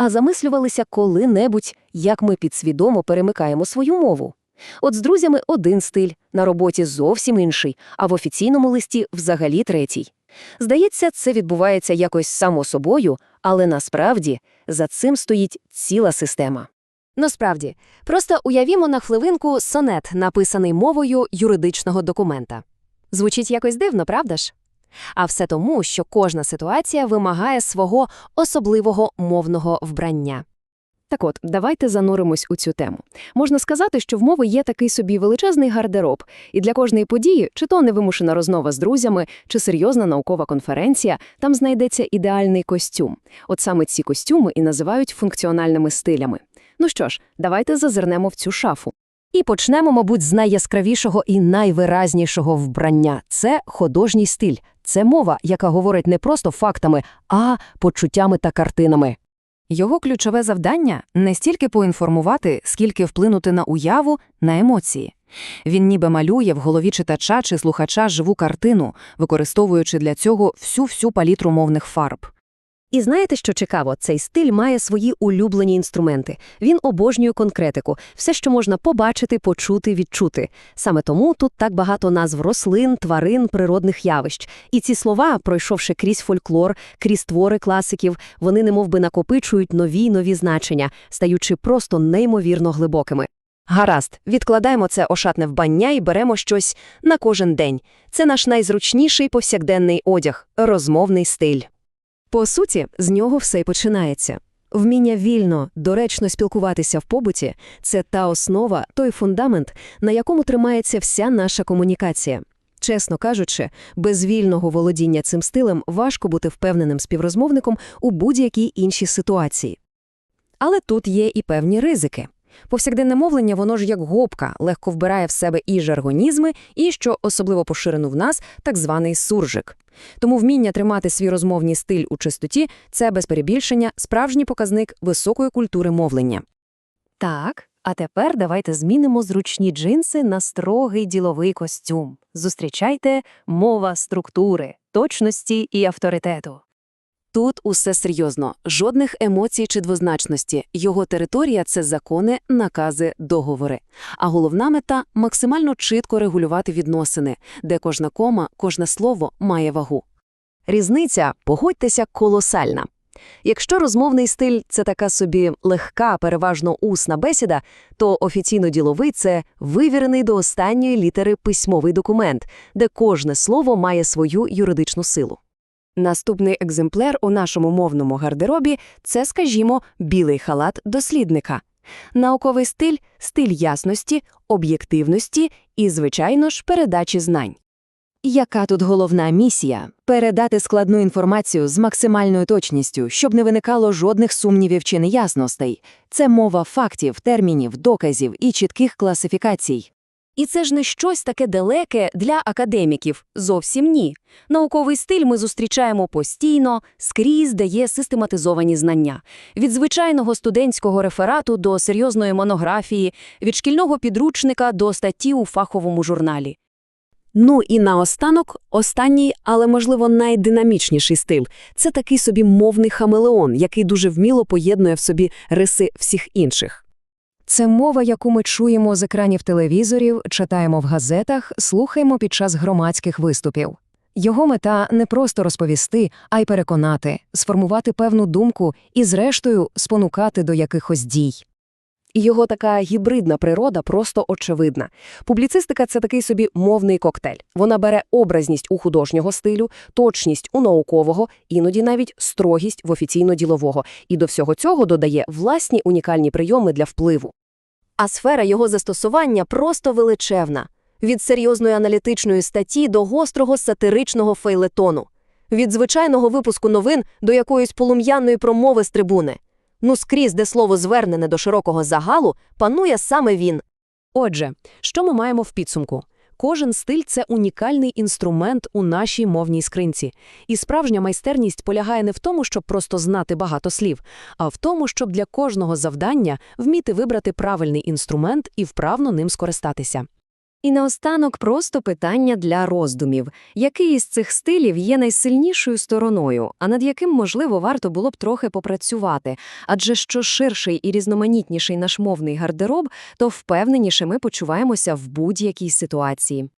А замислювалися коли-небудь, як ми підсвідомо перемикаємо свою мову. От з друзями один стиль, на роботі зовсім інший, а в офіційному листі взагалі третій. Здається, це відбувається якось само собою, але насправді за цим стоїть ціла система. Насправді, просто уявімо на хвилинку сонет, написаний мовою юридичного документа. Звучить якось дивно, правда ж? А все тому, що кожна ситуація вимагає свого особливого мовного вбрання. Так от, давайте зануримось у цю тему. Можна сказати, що в мови є такий собі величезний гардероб, і для кожної події, чи то невимушена розмова з друзями, чи серйозна наукова конференція, там знайдеться ідеальний костюм. От саме ці костюми і називають функціональними стилями. Ну що ж, давайте зазирнемо в цю шафу. І почнемо, мабуть, з найяскравішого і найвиразнішого вбрання це художній стиль. Це мова, яка говорить не просто фактами, а почуттями та картинами. Його ключове завдання не стільки поінформувати, скільки вплинути на уяву, на емоції. Він ніби малює в голові читача чи слухача живу картину, використовуючи для цього всю-всю палітру мовних фарб. І знаєте, що цікаво? Цей стиль має свої улюблені інструменти. Він обожнює конкретику, все, що можна побачити, почути, відчути. Саме тому тут так багато назв рослин, тварин, природних явищ. І ці слова, пройшовши крізь фольклор, крізь твори класиків, вони немовби накопичують нові й нові значення, стаючи просто неймовірно глибокими. Гаразд, відкладаємо це ошатне вбання і беремо щось на кожен день. Це наш найзручніший повсякденний одяг – розмовний стиль. По суті, з нього все й починається. Вміння вільно, доречно спілкуватися в побуті – це та основа, той фундамент, на якому тримається вся наша комунікація. Чесно кажучи, без вільного володіння цим стилем важко бути впевненим співрозмовником у будь-якій іншій ситуації. Але тут є і певні ризики. Повсякденне мовлення, воно ж як гопка, легко вбирає в себе і жаргонізми, і, що особливо поширено в нас, так званий суржик. Тому вміння тримати свій розмовний стиль у чистоті – це, без перебільшення, справжній показник високої культури мовлення. Так, а тепер давайте змінимо зручні джинси на строгий діловий костюм. Зустрічайте мова структури, точності і авторитету. Тут усе серйозно, жодних емоцій чи двозначності. Його територія це закони, накази, договори. А головна мета максимально чітко регулювати відносини, де кожна кома, кожне слово має вагу. Різниця, погодьтеся, колосальна. Якщо розмовний стиль це така собі легка, переважно усна бесіда, то офіційно-діловий це вивірений до останньої літери письмовий документ, де кожне слово має свою юридичну силу. Наступний екземпляр у нашому мовному гардеробі це, скажімо, білий халат дослідника. Науковий стиль стиль ясності, об'єктивності і, звичайно ж, передачі знань. Яка тут головна місія? Передати складну інформацію з максимальною точністю, щоб не виникало жодних сумнівів чи неясностей. Це мова фактів, термінів, доказів і чітких класифікацій. І це ж не щось таке далеке для академіків. Зовсім ні. Науковий стиль ми зустрічаємо постійно, скрізь дає систематизовані знання. Від звичайного студентського реферату до серйозної монографії, від шкільного підручника до статті у фаховому журналі. Ну і наостанок, останній, але, можливо, найдинамічніший стиль – це такий собі мовний хамелеон, який дуже вміло поєднує в собі риси всіх інших. Це мова, яку ми чуємо з екранів телевізорів, читаємо в газетах, слухаємо під час громадських виступів. Його мета не просто розповісти, а й переконати, сформувати певну думку і, зрештою, спонукати до якихось дій. Його така гібридна природа просто очевидна. Публіцистика – це такий собі мовний коктейль. Вона бере образність у художнього стилю, точність у наукового, іноді навіть строгість в офіційно-ділового. І до всього цього додає власні унікальні прийоми для впливу. А сфера його застосування просто величезна. Від серйозної аналітичної статті до гострого сатиричного фейлетону. Від звичайного випуску новин до якоїсь полум'яної промови з трибуни. Ну, скрізь, де слово звернене до широкого загалу, панує саме він. Отже, що ми маємо в підсумку? Кожен стиль це унікальний інструмент у нашій мовній скринці. І справжня майстерність полягає не в тому, щоб просто знати багато слів, а в тому, щоб для кожного завдання вміти вибрати правильний інструмент і вправно ним скористатися. І наостанок просто питання для роздумів. Який із цих стилів є найсильнішою стороною, а над яким, можливо, варто було б трохи попрацювати? Адже що ширший і різноманітніший наш мовний гардероб, то впевненіше ми почуваємося в будь-якій ситуації.